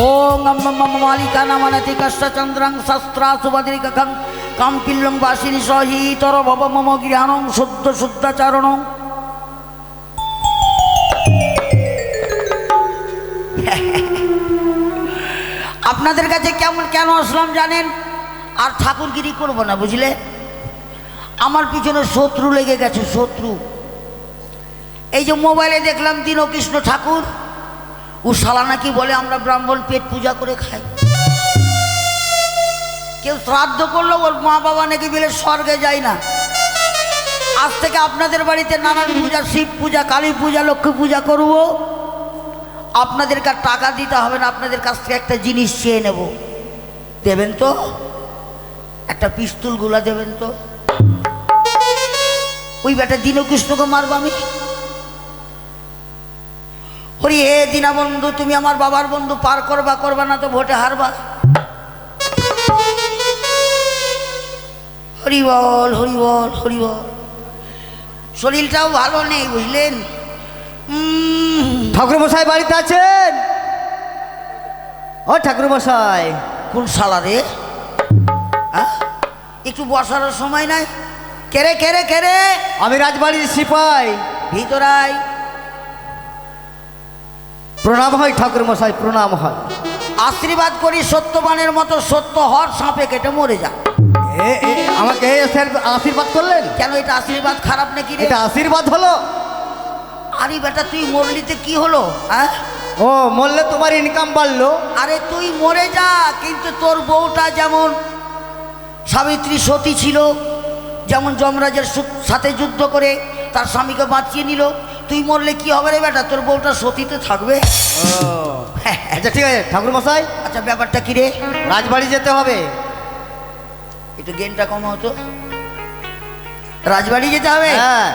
ওং মালিকা নামানাতি কষ্টচন্দ্রং শস্ত্রা সুভদ্রিকং কাম্পিল্লং বাসিনী সহিতর ভব মম গৃহাণং শুদ্ধ শুদ্ধাচারণ। আপনাদের কাছে কেমন কেন আসলাম জানেন? আর ঠাকুরগিরি করব না, বুঝলে? আমার পিছনে শত্রু লেগে গেছে, শত্রু। এই যে মোবাইলে দেখলাম দীনকৃষ্ণ ঠাকুর। ও শালা নাকি বলে আমরা ব্রাহ্মণ পেট পূজা করে খাই। কেউ শ্রাদ্ধ করল, ওর মা বাবা নাকি বলে স্বর্গে যায় না। আজ থেকে আপনাদের বাড়িতে নানান পূজা, শিব পূজা, কালী পূজা, লক্ষ্মী পূজা করব। আপনাদেরকে আর টাকা দিতে হবে না, আপনাদের কাছ থেকে একটা জিনিস চেয়ে নেব। দেবেন তো? একটা পিস্তুলগুলা দেবেন তো? ওই বেটা দীনকৃষ্ণকে মারবো আমি? হরি হে দীনা বন্ধু তুমি আমার বাবার বন্ধু পার করবা করবা না তো ভোটে হারবা। হরি বল হরি বল হরি বল। শরীরটাও ভালো নেই বুঝলেন? উম, ঠাকুর বাড়িতে আছেন? ও ঠাকুর মশাই কোন শালা রে? একটু বসার সময় নাই? কেরে কেরে কেরে আমি রাজবাড়ির সিপাই। ভিতরাই প্রণাম হয় ঠাকুর মশাই প্রণাম হয়। আশীর্বাদ করি সত্যবানের মতো সত্য হর সাপে কেটে মরে যা আমাকে আশীর্বাদ করলেন? কেন এটা আশীর্বাদ খারাপ নাকি এটা আশীর্বাদ হলো। আরে বেটা তুই মরলিতে কি হলো হ্যাঁ? ও মরলে তোমার ইনকাম বাড়লো। আরে তুই মরে যা কিন্তু তোর বউটা যেমন সাবিত্রী সতী ছিল যেমন যমরাজের সাথে যুদ্ধ করে তার স্বামীকে বাঁচিয়ে নিল তুই মরলে কি হবে রে বেটা? তোর বউটা সতীতে থাকবে। আচ্ছা ঠিক আছে ঠাকুর মশাই আচ্ছা ব্যাপারটা কি রে? রাজবাড়ি যেতে হবে। একটু গেনটা কম হতো। রাজবাড়ি যেতে হবে? হ্যাঁ।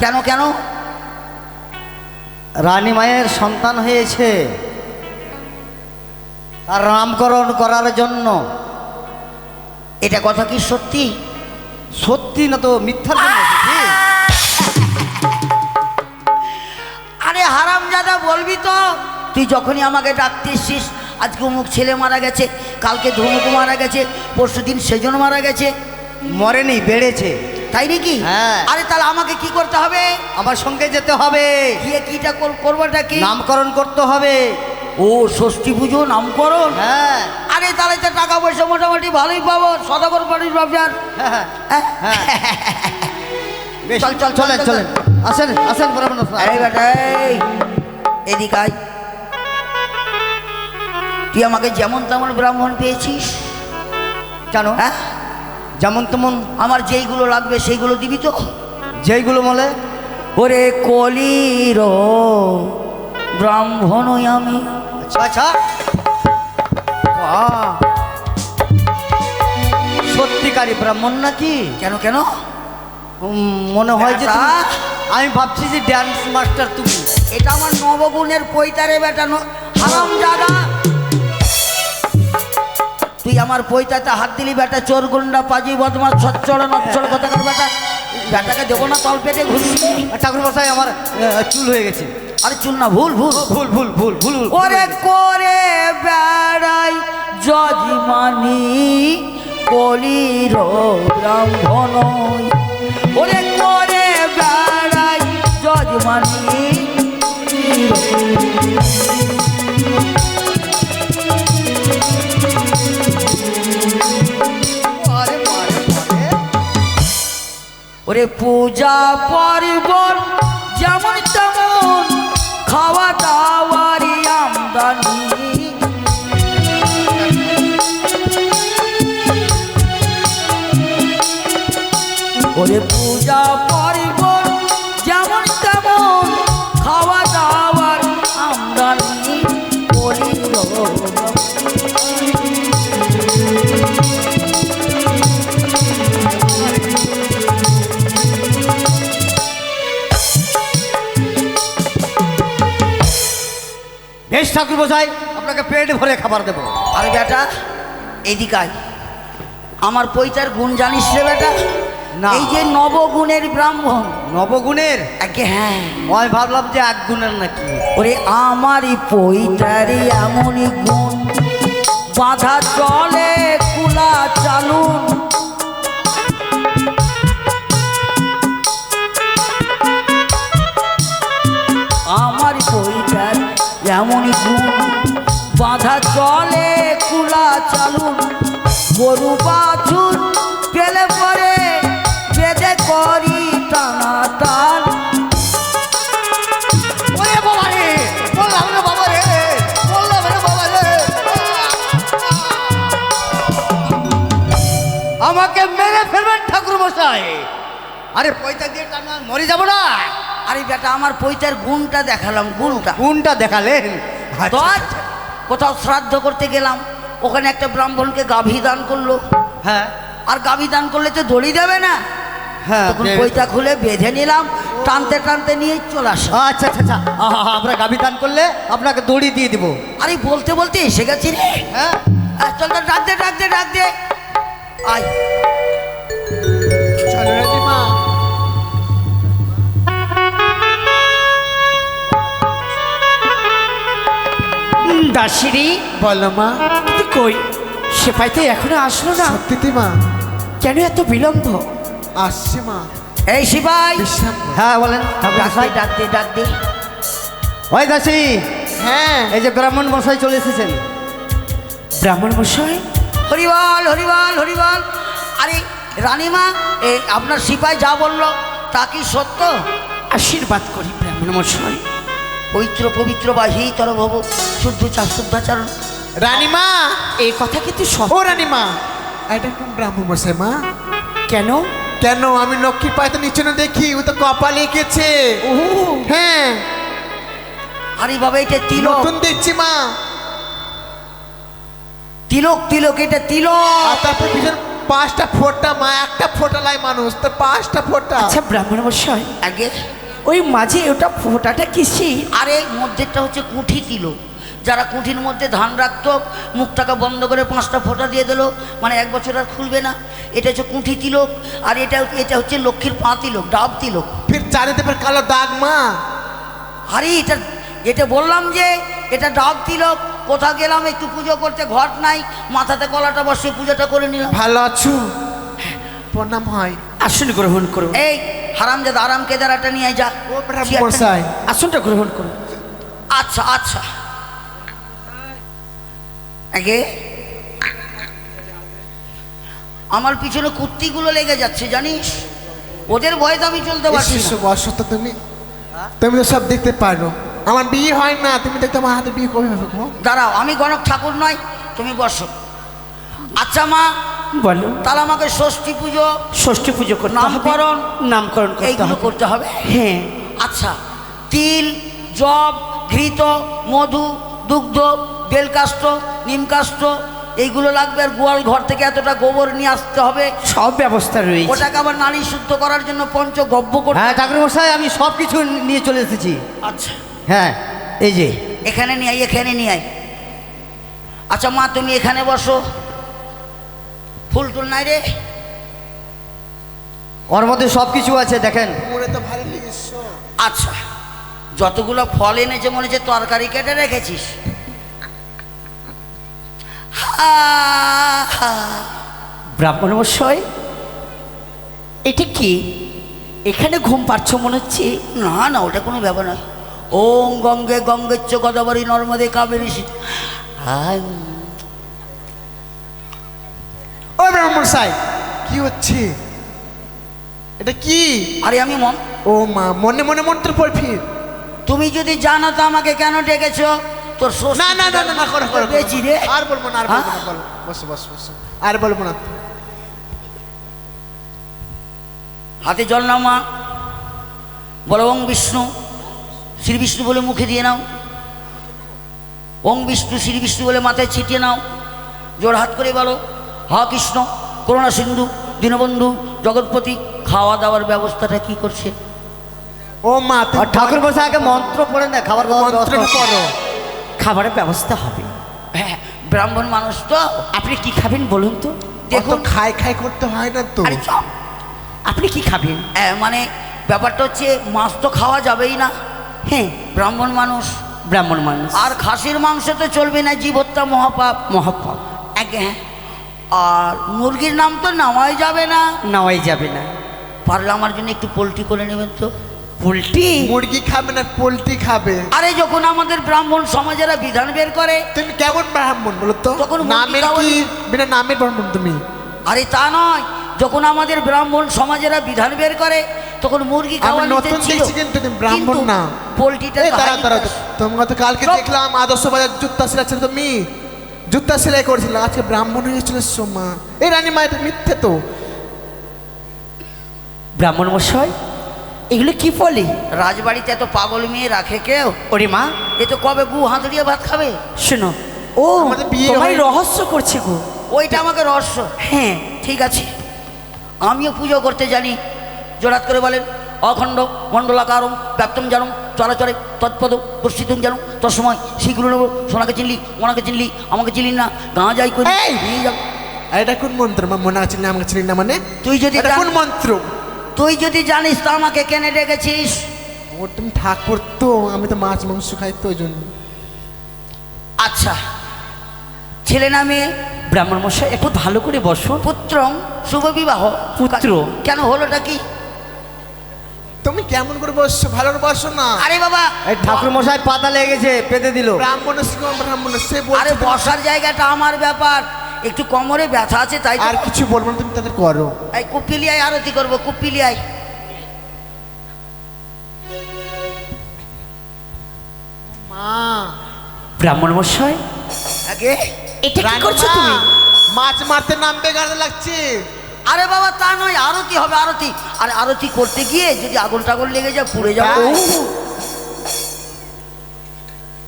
কেন কেন? রানী মায়ের সন্তান হয়েছে। তার নামকরণ করার জন্য। এটা কথা কি সত্যি? সত্যি না তো মিথ্যা জাদা বলবি তো। তুই যখনই আমাকে ডাকতে এসছিস আজকে অমুক ছেলে মারা গেছে কালকে ধমুক মারা গেছে পরশু দিন সেজন মারা গেছে। মরেনি বেড়েছে। তাই নাকি? হ্যাঁ। আরে তাহলে আমাকে কি করতে হবে? আমার সঙ্গে যেতে হবে। গিয়ে কিটা কর- করবোটা কি? নামকরণ করতে হবে। ও ষষ্ঠী পুজো নামকরণ? হ্যাঁ। আরে তাহলে তো টাকা পয়সা মোটামুটি ভালোই পাবো সদাগর বাড়ির ব্যবসার হ্যাঁ, বেশ, চল, চল, চলেন চলেন। আসেন আসেন বরাবর এদিক আয়। তুই আমাকে যেমন তেমন ব্রাহ্মণ পেয়েছিস। জানো? হ্যাঁ? যেমন তেমন। আমার যেইগুলো লাগবে সেইগুলো দিবি তো। যেইগুলো বলে ওরে কলির ব্রাহ্মণই আমি। আচ্ছা আচ্ছা। সত্যিকারী ব্রাহ্মণ নাকি? কেন কেন? উম, মনে হয় যে আমি ভাবছি যে ড্যান্স মাস্টার তুমি। এটা আমার নবগুণের পৈতারে বেটা ন- হারাম জাদা। তুই আমার পৈতাতে হাত দিলি বেটা চোর গুন্ডা পাজি বদমাস ছচ্ছড় নচ্ছড় কথাকার বেটা। বেটাকে দেবো না তল পেটে ঘুরছি ঠাকুর মশাই আমার চুল হয়ে গেছে। আরে চুল না ভুল ভুল। ভুল ভুল ভুল ভুল ওরে করে বেড়াই যজমানি কলির ব্রাহ্মণ ওরে করে বেড়াই বারে। ওরে পূজা পার্বণ যেমন তেমন খাওয়া দাওয়ারি আমদানি। ওরে পূজা ঠাকুর বোঝাই আপনাকে পেট ভরে খাবার দেবো। আরে বেটা এদিকে আয়। আমার পৈতার গুণ জানিস রে বেটা? না। এই যে নবগুণের ব্রাহ্মণ। নবগুণের? আগে হ্যাঁ। আমি ভাবলাম যে এক গুণের নাকি। ওরে আমারই পৈতারি এমনই গুণ। বাধা চলে কুলা চালুন। চলে কুলা চালুন গরু বাছুর পেলে পরে বেদে করি টানা টান আমাকে মেরে ফেলবেন ঠাকুর মশাই। আরে পয়সা দিয়ে টানা মরে যাব না। আরে বেটা আমার পৈতার গুণটা দেখালাম গুণটা। গুণটা দেখালেন। আচ্ছা, কোথাও শ্রাদ্ধ করতে গেলাম ওখানে একটা ব্রাহ্মণকে গাভী দান করল। হ্যাঁ। আর গাভী দান করলে তো দড়ি দেবে না। হ্যাঁ তখন বে- পৈতা খুলে বেঁধে নিলাম টানতে টানতে নিয়ে চলে আসা আচ্ছা আচ্ছা আচ্ছা। আমরা গাবি দান করলে আপনাকে দড়ি দিয়ে দিব। আরে বলতে বলতে এসে গেছি রে। হ্যাঁ। চল ডাক দে ডাক দে ডাক দে। আয়। দাসিরি বলো মা। তুই কই? সেপাই তো এখনও আসলো না। সত্যি মা। কেন এত বিলম্ব? আসছে মা। এই শিবাই। বিশ্রাম হ্যাঁ বলেন। ঠাকুর ডাক দে মশাই। ডাক দে ডাক দে। ওই দাসি। হ্যাঁ। এই যে ব্রাহ্মণ মশাই চলে এসেছেন। ব্রাহ্মণ মশাই? হরিবল হরিবল হরিবল। আরে রানীমা এই আপনার সিপাই যা বলল তা কি সত্য? আশীর্বাদ করি ব্রাহ্মণ মশাই। পবিত্র পবিত্র বাহি তর ভব শুদ্ধ চার শুদ্ধাচারণ রানীমা! এই কথা কিন্তু সত্য রানীমা! এটা কোন ব্রাহ্মণ মশাই মা? কেন? কেন? আমি লক্ষ্মী পায়তো নিচে না দেখি ও তো কপাল এঁকেছে। হ্যাঁ। আরে বাবা এটা তিলক। নতুন দেখছি মা। তিলক তিলক এটা তিলক। আর তারপর পিছন পাঁচটা ফোঁটা মা একটা ফোঁটা লাই মানুষ তো পাঁচটা ফোঁটা। আচ্ছা ব্রাহ্মণ মশাই আগে। ওই মাঝে ওটা ফোটাটা কিসি আরে মধ্যেরটা হচ্ছে কুঠি তিলক যারা কুঠির মধ্যে ধান রাখতো মুখটাকে বন্ধ করে পাঁচটা ফোঁটা দিয়ে দিল মানে এক বছর আর খুলবে না। এটা হচ্ছে কুঠি তিলক আর এটা এটা হচ্ছে লক্ষ্মীর পা তিলক ডাব তিলক ফির চারিতে ফের কালো দাগ মা। আরে এটা এটা বললাম যে এটা ডাব তিলক কোথাও গেলাম একটু পুজো করতে ঘট নাই মাথাতে কলাটা বসে পুজোটা করে নিলাম। ভালো আছো? প্রণাম হয়। আসন গ্রহণ করুন। এই হারামজাদা আরাম কেদারাটা নিয়ে যা। মশাই। আসনটা গ্রহণ করুন। আচ্ছা আচ্ছা। আগে আমার পিছনে কুত্তিগুলো লেগে যাচ্ছে জানিস? ওদের ভয়ে তো আমি চলতে পারছি তো তুমি। তুমি তো সব দেখতে পারো। আমার বিয়ে হয় না তুমি দেখতে আমার হাতে বিয়ে কবে হবে দাঁড়াও আমি গণক ঠাকুর নয় তুমি বসো আচ্ছা মা বলো। তাহলে আমাকে ষষ্ঠী পুজো ষষ্ঠী পুজো করতে নামকরণ নামকরণ করতে এইগুলো করতে হবে? হ্যাঁ। আচ্ছা তিল জব ঘৃত মধু দুগ্ধ বেলকাষ্ট নিমকাষ্ট এইগুলো লাগবে আর গোয়াল ঘর থেকে এতটা গোবর নিয়ে আসতে হবে। সব ব্যবস্থা রয়েছে। ওটাকে আবার নারী শুদ্ধ করার জন্য পঞ্চগব্য করতে হ্যাঁ ঠাকুর মশাই আমি সব কিছু নিয়ে চলে এসেছি। আচ্ছা। হ্যাঁ এই যে। এখানে নিয়ে আয় এখানে নিয়ে আয়। আচ্ছা মা তুমি এখানে বসো। ফুল টুল নাই রে। ওর মধ্যে সব কিছু আছে দেখেন। আচ্ছা যতগুলো ফল এনেছে মনে হচ্ছে তরকারি কেটে রেখেছিস! ব্রাহ্মণ মশাই এটা কি? এখানে ঘুম পাচ্ছ মনে হচ্ছে। না না ওটা কোনো ব্যাপার নয়। ওম গঙ্গে গঙ্গেচ্চ গদাবরী নর্মদে কাবেরী সাই কি হচ্ছে? এটা কি? আরে আমি মন ও মা মনে মনে মন্ত্র পড় তুমি যদি জানো তো আমাকে কেন ডেকেছো? তোর না না না না করো করো। বেচি রে। আর বলব না আর বলব না হ্যাঁ? বলো বসো বসো বসো। আর বলব না। হাতে জল নাও মা। বলো ওং বিষ্ণু শ্রী বিষ্ণু বলে মুখে দিয়ে নাও। ওং বিষ্ণু শ্রী বিষ্ণু বলে মাথায় ছিটিয়ে নাও। জোর হাত করে বলো হা কৃষ্ণ। করুণা সিন্ধু দীনবন্ধু জগৎপতি খাওয়া দাওয়ার ব্যবস্থাটা কি করছে? ও মা ঠাকুর মশাই আগে মন্ত্র পড়ে না খাবার মন্ত্র করো। খাবারের ব্যবস্থা হবে। হ্যাঁ। ব্রাহ্মণ মানুষ তো আপনি কি খাবেন বলুন তো? দেখুন। খাই খাই করতে হয় না তো। আপনি কি খাবেন? মানে ব্যাপারটা হচ্ছে মাছ তো খাওয়া যাবেই না। হ্যাঁ। ব্রাহ্মণ মানুষ। ব্রাহ্মণ মানুষ। আর খাসির মাংস তো চলবে না জীব হত্যা মহাপাপ। মহাপাপ। একে হ্যাঁ আর মুরগির নাম তো নেওয়াই যাবে না। নেওয়াই যাবে না। পারলে আমার জন্য একটু পোলট্রি করে নেবেন তো। পোলট্রি? মুরগি খাবে না পোলট্রি খাবে। আরে যখন আমাদের ব্রাহ্মণ সমাজেরা বিধান বের করে তুমি কেমন ব্রাহ্মণ বলো তো? তখন নামের কি বিনা নামের ব্রাহ্মণ তুমি? আরে তা নয় যখন আমাদের ব্রাহ্মণ সমাজেরা বিধান বের করে তখন মুরগি খাওয়া নতুন দেখছি কিন্তু তুমি ব্রাহ্মণ না। পোলট্রিটা তারা তারা তো কালকে দেখলাম আদর্শ বাজার জুতা সেলাচ্ছিল তুমি। জুতা সেলাই করেছিল আজকে ব্রাহ্মণ হয়েছিল সোমা। এই রানী মা এটা মিথ্যে তো। ব্রাহ্মণ মশাই এগুলো কি বলে? রাজবাড়িতে এত পাগল মেয়ে রাখে কেউ? ওরে মা। এ তো কবে গু হাত দিয়ে ভাত খাবে? শোনো ও আমাদের বিয়ে তোমায় রহস্য করছে গো। ওইটা আমাকে রহস্য। হ্যাঁ। ঠিক আছে। আমিও পুজো করতে জানি। জোরাত করে বলেন। অখণ্ড মণ্ডলাকারম ব্যাপ্তম জানম চলাচলে তৎপদ প্রস্তুতম জানো তোর সময় শিখগুলো নেব সোনাকে চিনলি ওনাকে চিনলি আমাকে চিনলি না। গাঁ যাই করি! নিয়ে এটা কোন মন্ত্র? মনে আছে না আমাকে চিনি না মানে? তুই যদি কোন মন্ত্র? তুই যদি জানিস তা আমাকে কেনে ডেকেছিস। ও তুমি ঠাকুর তো আমি তো মাছ মাংস খাই তো ওই জন্য। আচ্ছা। ছেলে নামে ব্রাহ্মণ মশাই একটু ভালো করে বসো। পুত্রম শুভ বিবাহ। পুত্র। কেন হলোটা কি? তুমি কেমন করে বসছো ভালো করে বসো না। আরে বাবা এই ঠাকুর মশাই পাতা লেগেছে পেতে দিল। ব্রাহ্মণ ব্রাহ্মণ সে আরে বসার জায়গাটা আমার ব্যাপার। একটু কোমরে ব্যথা আছে তাই আর কিছু বলব না তুমি তাদের করো। এই কুপিলিয়ায় আরতি করব কুপিলিয়ায়। মা। ব্রাহ্মণ মশাই? আগে? এটা কি করছ তুমি? মাছ মারতে নামবে গাড়ি লাগছে। আরে বাবা তা নয় আরতি হবে আরতি। আর আরতি করতে গিয়ে যদি আগুন টাগুন লেগে যায় পুড়ে যাব। তাই?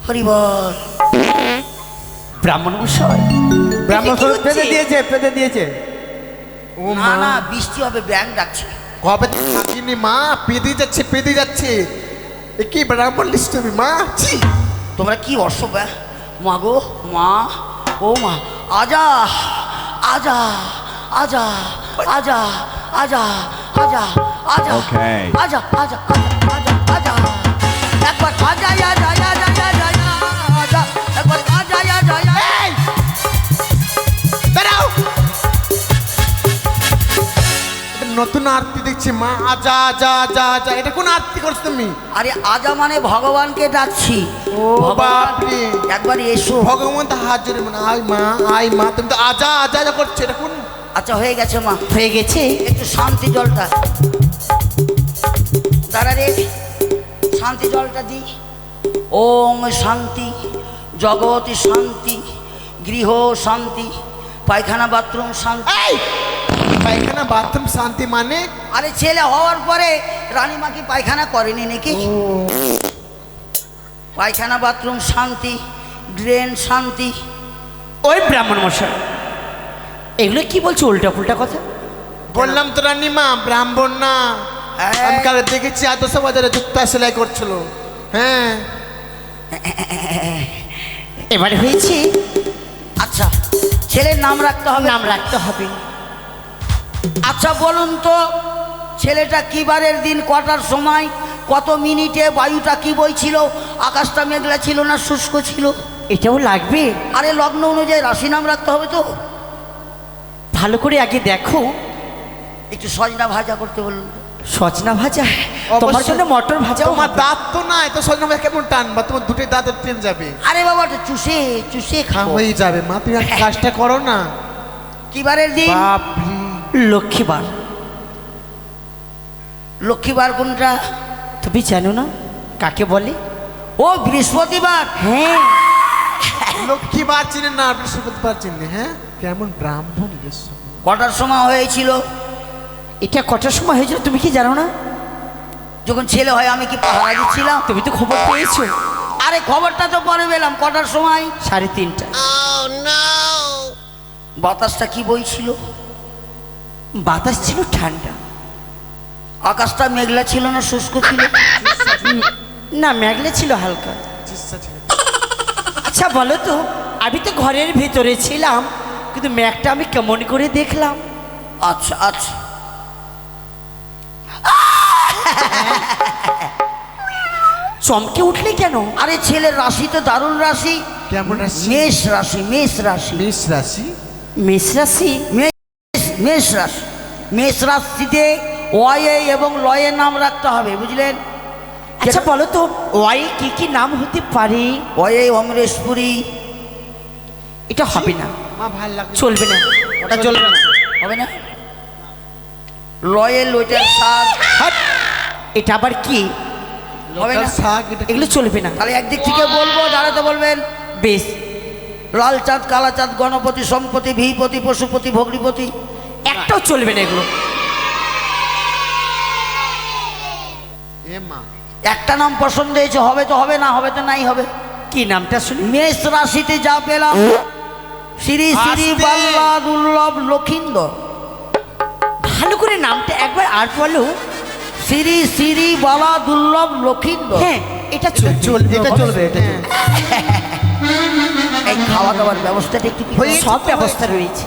হরিবল। ব্রাহ্মণ মশাই ব্রাহ্মণ পেতে দিয়েছে পেতে দিয়েছে। ও না মা। না বৃষ্টি হবে ব্যাং ডাকছে। কবে থেকে থাকিনি মা পেদি যাচ্ছে পেদি যাচ্ছে। এ কি ব্রাহ্মণ লিস্ট আমি মা? ছি। তোমরা কি অসভ্য মা গো মা ও মা আজা আজা আজা। আজা আজা আজা আজা Okay. আজা আজা আজা আজা একবার আজা আজা আজা আজা আজা আজা একবার আজা আজা আজা এই দাঁড়াও এটা নতুন আরতি দেখছি মা আজা আজা আজা আজা এটা কোন আরতি করছ তুমি আরে আজা মানে ভগবানকে ডাকছি ও বাপরে। একবার এসো ভগবান তো হাজির মানে আয় মা আয় মা তুমি তো আজা আজা আজা করছ এটা কোন আচ্ছা হয়ে গেছে মা। হয়ে গেছে? একটু শান্তি জলটা। দাঁড়া রে শান্তি জলটা দি। ওম শান্তি জগৎ শান্তি গৃহ শান্তি পায়খানা বাথরুম শান্তি। পায়খানা বাথরুম শান্তি মানে? আরে ছেলে হওয়ার পরে রানীমা কি পায়খানা করেনি নাকি? পায়খানা বাথরুম শান্তি ড্রেন শান্তি। ওই ব্রাহ্মণ মশাই। এগুলো কি বলছো উল্টা পুল্টা কথা? বললাম তো রানীমা ব্রাহ্মণ না। হ্যাঁ। আমি কালে দেখেছি আদর্শ বাজারে জুতা সেলাই করছিল। হ্যাঁ। এবারে হয়েছে? আচ্ছা ছেলের নাম রাখতে হবে। নাম রাখতে হবে। আচ্ছা বলুন তো ছেলেটা কি বারের দিন কটার সময় কত মিনিটে বায়ুটা কি বইছিল? আকাশটা মেঘলা ছিল না শুষ্ক ছিল? এটাও লাগবে। আরে লগ্ন অনুযায়ী রাশি নাম রাখতে হবে তো। ভালো করে আগে দেখো। একটু সজনা ভাজা করতে বলুন। সজনা ভাজা? তোমার। জন্য মটর ভাজাও তোমার দাঁত তো নাই তো সজনা ভাজা কেমন টানবা তোমার দুটোই দাঁত ট্রেন যাবে। আরে বাবা ওটা চুষে চুষে খাব। হয়ে যাবে। মা তুমি কাজটা করো না। কি বারের দিন লক্ষ্মীবার। লক্ষ্মীবার কোনটা? তুমি জানো না? কাকে বলে? ও বৃহস্পতিবার। হ্যাঁ। লক্ষ্মীবার চিনে না বৃহস্পতিবার চিনে হ্যাঁ? কেমন ব্রাহ্মণ কটার সময় হয়েছিল? এটা কটার সময় হয়েছিল তুমি কি জানো না? যখন ছেলে হয় আমি কি পাহারা দিচ্ছিলাম? তুমি তো খবর পেয়েছ। আরে খবরটা তো পরে পেলাম কটার সময়? সাড়ে তিনটা। বাতাসটা কি বইছিল? বাতাস ছিল ঠান্ডা। আকাশটা মেঘলা ছিল না শুষ্ক ছিল? না মেঘলা ছিল হালকা। আচ্ছা বলো তো আমি তো ঘরের ভিতরে ছিলাম। কিন্তু ম্যাগটা আমি কেমন করে দেখলাম? আচ্ছা আচ্ছা। চমকে উঠলে কেন? আরে ছেলের রাশি তো দারুণ রাশি। কেমন রাশি? মেষ রাশি মেষ রাশি। মেষ রাশি? মেষ রাশি? মেষ মেষ রাশি। মেষ রাশিতে ওয়ে এবং লয়ে নাম রাখতে হবে বুঝলেন? আচ্ছা বলো তো ওয়াই কি কি নাম হতে পারে? ওয়ে অমরেশপুরি এটা হবে না। মা ভালো চলবে না। ওটা চলবে না। হবে না? লয়ে লোটের শাক! এটা আবার কি? হবে না? শাক এগুলো চলবে না। তাহলে একদিক থেকে বলব দাঁড়াতে বলবেন। বেশ। লাল চাঁদ কালা চাঁদ গণপতি সম্পতি ভিপতি পশুপতি ভগ্নিপতি একটাও চলবে না এগুলো। একটা নাম পছন্দ হয়েছে হবে তো হবে না হবে তো নাই হবে। কি নামটা শুনি? মেষ রাশিতে যা পেলাম শ্রী শ্রী বাল্লা দুর্লভ লক্ষিন্দর ভালো করে নামটা একবার আর বলো শ্রী শ্রী বালা দুর্লভ লক্ষিন্দর হ্যাঁ এটা চলবে। এটা চলবে এটা এই খাওয়া দাওয়ার ব্যবস্থাটা একটু কি- সব ব্যবস্থা রয়েছে।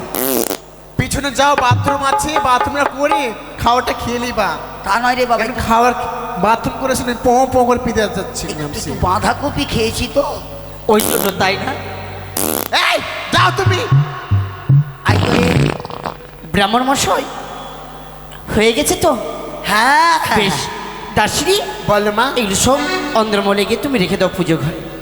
পিছনে যাও বাথরুম আছে বাথরুমটা করে খাওয়াটা খেয়ে নিবা। তা নয় রে বাবা খাওয়ার বাথরুম করে শুনে পো পো করে পিতে যাচ্ছে বাঁধাকপি খেয়েছি তো। ওই জন্য তাই না? এই যাও তুমি ব্রাহ্মণ মশাই হয়ে গেছে তো? হ্যাঁ বেশ। বল বলো মা। এগুলো সব অন্ধ্রমলে গিয়ে তুমি রেখে দাও পুজো ঘরে।